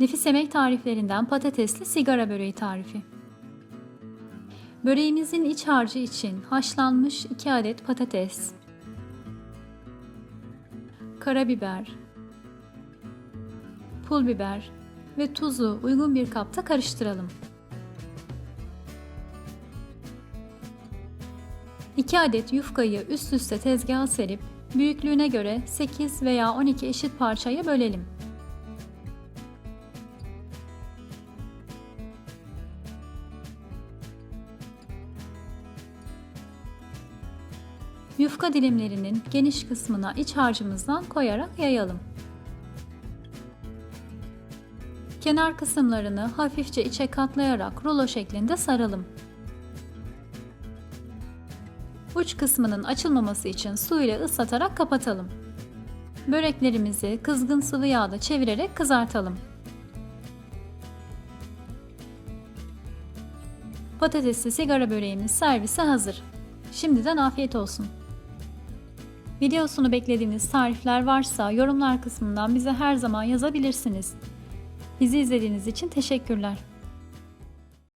Nefis yemek tariflerinden patatesli sigara böreği tarifi. Böreğimizin iç harcı için haşlanmış 2 adet patates, karabiber, pul biber ve tuzu uygun bir kapta karıştıralım. 2 adet yufkayı üst üste tezgaha serip büyüklüğüne göre 8 veya 12 eşit parçaya bölelim. Yufka dilimlerinin geniş kısmına iç harcımızdan koyarak yayalım. Kenar kısımlarını hafifçe içe katlayarak rulo şeklinde saralım. Uç kısmının açılmaması için su ile ıslatarak kapatalım. Böreklerimizi kızgın sıvı yağda çevirerek kızartalım. Patatesli sigara böreğimiz servise hazır. Şimdiden afiyet olsun. Videosunu beklediğiniz tarifler varsa yorumlar kısmından bize her zaman yazabilirsiniz. Bizi izlediğiniz için teşekkürler.